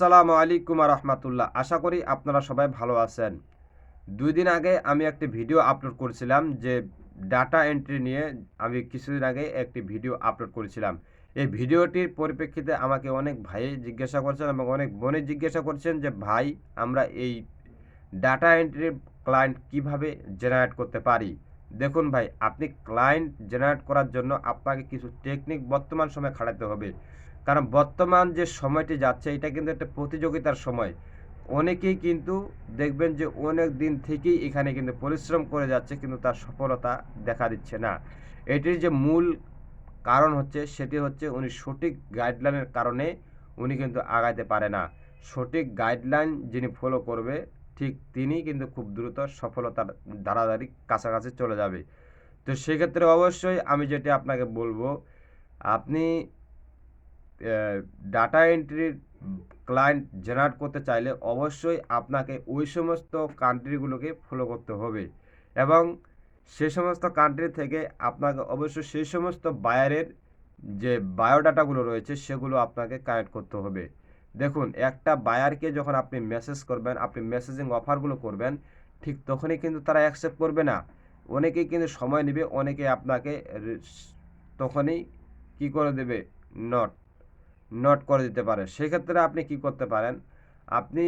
আসসালামু আলাইকুম রহমতুল্লাহ। আশা করি আপনারা সবাই ভালো আছেন। দুই দিন আগে আমি একটি ভিডিও আপলোড করেছিলাম যে ডাটা এন্ট্রি নিয়ে আমি কিছুদিন আগে একটি ভিডিও আপলোড করেছিলাম। এই ভিডিওটির পরিপ্রেক্ষিতে আমাকে অনেক ভাই জিজ্ঞাসা করছেন এবং অনেক বোনে জিজ্ঞাসা করছেন যে, ভাই, আমরা এই ডাটা এন্ট্রি ক্লায়েন্ট কীভাবে জেনারেট করতে পারি? দেখুন ভাই, আপনি ক্লায়েন্ট জেনারেট করার জন্য আপনাকে কিছু টেকনিক বর্তমান সময়ে খাটাতে হবে। কারণ বর্তমান যে সময়টি যাচ্ছে, এটা কিন্তু একটা প্রতিযোগিতার সময়। অনেকেই কিন্তু দেখবেন যে অনেক দিন থেকেই এখানে কিন্তু পরিশ্রম করে যাচ্ছে, কিন্তু তার সফলতা দেখা দিচ্ছে না। এটির যে মূল কারণ হচ্ছে, সেটি হচ্ছে উনি সঠিক গাইডলাইনের কারণে উনি কিন্তু আগাইতে পারে না। সঠিক গাইডলাইন যিনি ফলো করবে ঠিক তিনি কিন্তু খুব দ্রুত সফলতার দাঁড়াদাড়ি কাছাকাছি চলে যাবে। তো সেক্ষেত্রে অবশ্যই আমি যেটি আপনাকে বলব, আপনি ডাটা এন্ট্রির ক্লায়েন্ট জেনারেট করতে চাইলে অবশ্যই আপনাকে ওই সমস্ত কান্ট্রিগুলোকে ফলো করতে হবে এবং সে সমস্ত কান্ট্রি থেকে আপনাকে অবশ্যই সেই সমস্ত বায়ারের যে বায়োডাটাগুলো রয়েছে সেগুলো আপনাকে কানেক্ট করতে হবে। দেখুন, একটা বায়ারকে যখন আপনি মেসেজ করবেন, আপনি মেসেজিং অফারগুলো করবেন, ঠিক তখনই কিন্তু তারা অ্যাকসেপ্ট করবে না। অনেকেই কিন্তু সময় নেবে, অনেকে আপনাকে তখনই কি করে দেবে? নট নট করে দিতে পারে। সেক্ষেত্রে আপনি কি করতে পারেন? আপনি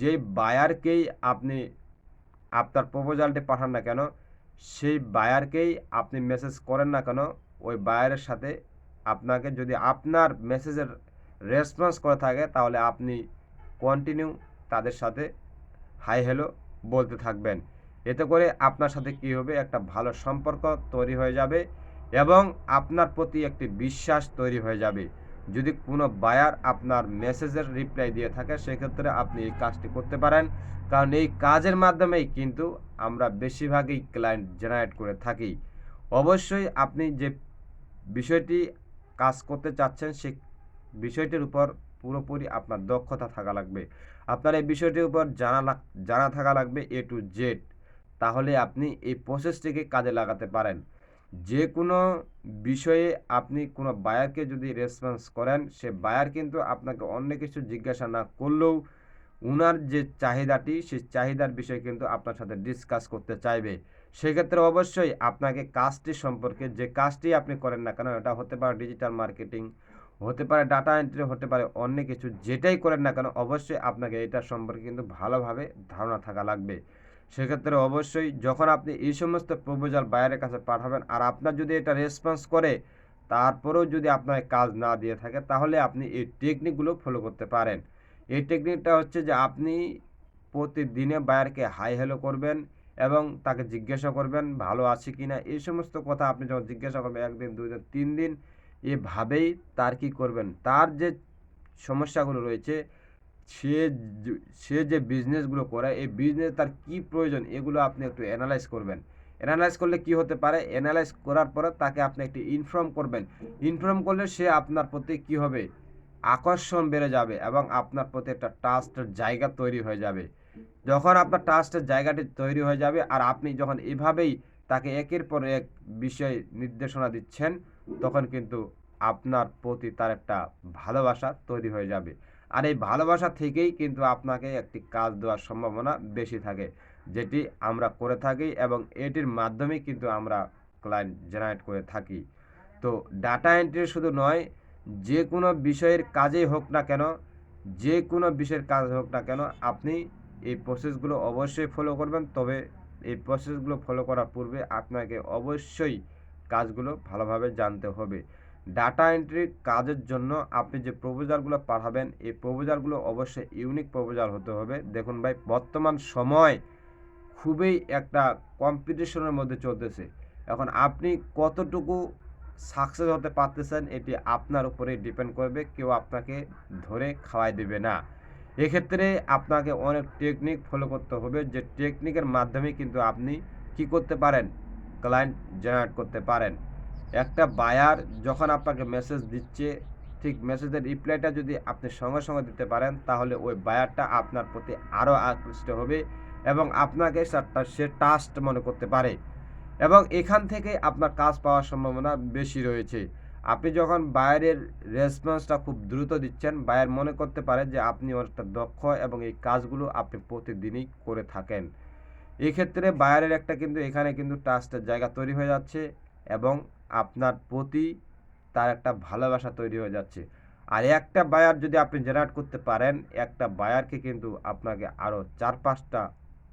যে বায়ারকেই আপনি, আপনার প্রপোজালটি পাঠান না কেন, সেই বায়ারকেই আপনি মেসেজ করেন না কেন, ওই বায়ারের সাথে আপনাকে যদি আপনার মেসেজের রেসপন্স করে থাকে, তাহলে আপনি কন্টিনিউ তাদের সাথে হাই হ্যালো বলতে থাকবেন। এতে করে আপনার সাথে কী হবে? একটা ভালো সম্পর্ক তৈরি হয়ে যাবে এবং আপনার প্রতি একটি বিশ্বাস তৈরি হয়ে যাবে। যদি কোনো বায়ার আপনার মেসেজের রিপ্লাই দিয়ে থাকে, সেক্ষেত্রে আপনি এই কাজটি করতে পারেন। কারণ এই কাজের মাধ্যমেই কিন্তু আমরা বেশিরভাগই ক্লায়েন্ট জেনারেট করে থাকি। অবশ্যই আপনি যে বিষয়টি কাজ করতে চাচ্ছেন, সে বিষয়টির উপর পুরোপুরি আপনার দক্ষতা থাকা লাগবে। আপনার এই বিষয়টির উপর জানা জানা থাকা লাগবে এ টু জেড তাহলে আপনি এই প্রসেসটিকে কাজে লাগাতে পারেন। যে কোনো বিষয়ে আপনি কোনো বায়ারকে যদি রেসপন্স করেন, সে বায়ার কিন্তু আপনাকে অন্য কিছু জিজ্ঞাসা না করলেও উনার যে চাহিদাটি সেই চাহিদার বিষয়ে কিন্তু আপনার সাথে ডিসকাস করতে চাইবে। সেক্ষেত্রে অবশ্যই আপনাকে কাজটি সম্পর্কে যে কাজটি আপনি করেন না কেন, এটা হতে পারে ডিজিটাল মার্কেটিং হতে পারে ডাটা এন্ট্রি হতে পারে অন্য কিছু, যেটাই করেন না কেন, অবশ্যই আপনাকে এটা সম্পর্কে কিন্তু ভালোভাবে ধারণা থাকা লাগবে। সেক্ষেত্রে অবশ্যই যখন আপনি এই সমস্ত প্রপোজাল বাইরের কাছে পাঠাবেন আর আপনার যদি এটা রেসপন্স করে, তারপরেও যদি আপনার কাজ না দিয়ে থাকে, তাহলে আপনি এই টেকনিকগুলো ফলো করতে পারেন। এই টেকনিকটা হচ্ছে যে আপনি প্রতিদিনে বায়ারকে হাই হ্যালো করবেন এবং তাকে জিজ্ঞাসা করবেন, ভালো আছে কি না এই সমস্ত কথা আপনি যখন জিজ্ঞাসা করবেন, একদিন, দুই দিন, তিন দিন এভাবেই তার কি করবেন? তার যে সমস্যাগুলো রয়েছে, সে সে যে বিজনেসগুলো করে, এই বিজনেস তার কি প্রয়োজন এগুলো আপনি একটু অ্যানালাইজ করবেন। অ্যানালাইজ করলে কি হতে পারে? অ্যানালাইজ করার পরে তাকে আপনি একটি ইনফর্ম করবেন। ইনফর্ম করলে সে আপনার প্রতি কি হবে? আকর্ষণ বেড়ে যাবে এবং আপনার প্রতি একটা ট্রাস্টের জায়গা তৈরি হয়ে যাবে। যখন আপনার ট্রাস্টের জায়গাটি তৈরি হয়ে যাবে আর আপনি যখন এভাবেই তাকে একের পর এক বিষয় নির্দেশনা দিচ্ছেন তখন কিন্তু আপনার প্রতি তার একটা ভালোবাসা তৈরি হয়ে যাবে। আর এই ভালোবাসা থেকেই কিন্তু আপনাকে একটি কাজ দেওয়ার সম্ভাবনা বেশি থাকে, যেটি আমরা করে থাকি এবং এটির মাধ্যমে কিন্তু আমরা ক্লায়েন্ট জেনারেট করে থাকি। তো ডাটা এন্ট্রি শুধু নয়, যে কোনো বিষয়ের কাজেই হোক না কেন, যে কোনো বিষয়ের কাজ হোক না কেন, আপনি এই প্রসেসগুলো অবশ্যই ফলো করবেন। তবে এই প্রসেসগুলো ফলো করার পূর্বে আপনাকে অবশ্যই কাজগুলো ভালোভাবে জানতে হবে। ডাটা এন্ট্রি কাজের জন্য আপনি যে প্রপোজালগুলো পাঠাবেন, এই প্রপোজালগুলো অবশ্যই ইউনিক প্রপোজাল হতে হবে। দেখুন ভাই, বর্তমান সময় খুবই একটা কম্পিটিশনের মধ্যে চলতেছে। এখন আপনি কতটুকু সাকসেস হতে পারতেছেন, এটি আপনার উপরে ডিপেন্ড করবে। কেউ আপনাকে ধরে খাওয়াই দেবে না। এক্ষেত্রে আপনাকে অনেক টেকনিক ফলো করতে হবে। যে টেকনিকের মাধ্যমে কিন্তু আপনি কি করতে পারেন? ক্লায়েন্ট জেনারেট করতে পারেন। একটা বায়ার যখন আপনাকে মেসেজ দিচ্ছে, ঠিক মেসেজের রিপ্লাইটা যদি আপনি সঙ্গে সঙ্গে দিতে পারেন, তাহলে ওই বায়ারটা আপনার প্রতি আরও আকৃষ্ট হবে এবং আপনাকে সে টাস্ট মনে করতে পারে। এবং এখান থেকে আপনার কাজ পাওয়ার সম্ভাবনা বেশি রয়েছে। আপনি যখন বায়ারের রেসপন্সটা খুব দ্রুত দিচ্ছেন, বায়ার মনে করতে পারে যে আপনি অনেকটা দক্ষ এবং এই কাজগুলো আপনি প্রতিদিনই করে থাকেন। এক্ষেত্রে বায়ারের একটা কিন্তু এখানে কিন্তু ট্রাস্টের জায়গা তৈরি হয়ে যাচ্ছে এবং আপনার প্রতি তার একটা ভালোবাসা তৈরি হয়ে যাচ্ছে। আর একটা বায়ার যদি আপনি জেনারেট করতে পারেন, একটা বায়ারকে কিন্তু আপনাকে আরও চার পাঁচটা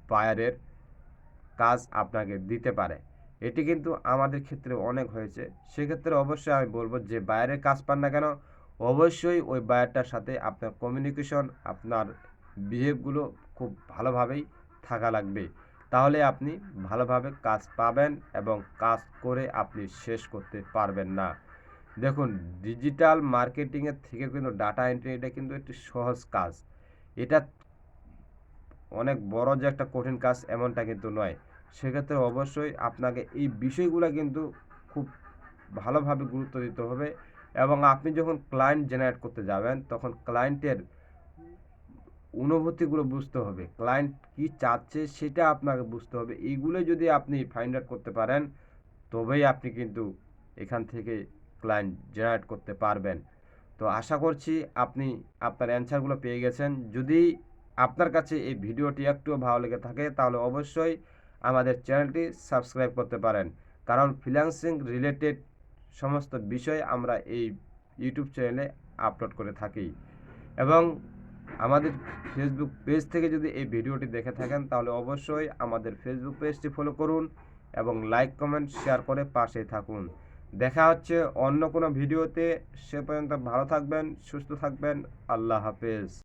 বায়ারের কাজ আপনাকে দিতে পারে। এটি কিন্তু আমাদের ক্ষেত্রে অনেক হয়েছে। সেক্ষেত্রে অবশ্যই আমি বলব যে বায়ারের কাজ পান না কেন, অবশ্যই ওই বায়ারটার সাথে আপনার কমিউনিকেশন আপনার বিহেভগুলো খুব ভালোভাবেই থাকা লাগবে। তাহলে আপনি ভালোভাবে কাজ পাবেন এবং কাজ করে আপনি শেষ করতে পারবেন না। দেখুন, ডিজিটাল মার্কেটিংয়ের থেকে কিন্তু ডাটা এন্ট্রি এটা কিন্তু একটি সহজ কাজ। এটা অনেক বড় যে একটা কঠিন কাজ এমনটা কিন্তু নয়। সেক্ষেত্রে অবশ্যই আপনাকে এই বিষয়গুলো কিন্তু খুব ভালোভাবে গুরুত্ব দিতে হবে এবং আপনি যখন ক্লায়েন্ট জেনারেট করতে যাবেন, তখন ক্লায়েন্টের অনুভূতিগুলো বুঝতে হবে। ক্লায়েন্ট কি চাচ্ছে সেটা আপনাকে বুঝতে হবে। এইগুলো যদি আপনি ফাইন্ড আউট করতে পারেন, তবেই আপনি কিন্তু এখান থেকে ক্লায়েন্ট জেনারেট করতে পারবেন। তো আশা করছি আপনি, আপনার অ্যান্সারগুলো পেয়ে গেছেন। যদি আপনার কাছে এই ভিডিওটি একটুও ভালো লেগে থাকে, তাহলে অবশ্যই আমাদের চ্যানেলটি সাবস্ক্রাইব করতে পারেন। কারণ ফ্রিল্যান্সিং রিলেটেড সমস্ত বিষয় আমরা এই ইউটিউব চ্যানেলে আপলোড করে থাকি। এবং আমাদের ফেসবুক পেজ থেকে যদি এই ভিডিওটি দেখে থাকেন, তাহলে অবশ্যই আমাদের ফেসবুক পেজটি ফলো করুন এবং লাইক কমেন্ট শেয়ার করে পাশে থাকুন। দেখা হচ্ছে অন্য কোনো ভিডিওতে। সে পর্যন্ত ভালো থাকবেন, সুস্থ থাকবেন। আল্লাহ হাফেজ।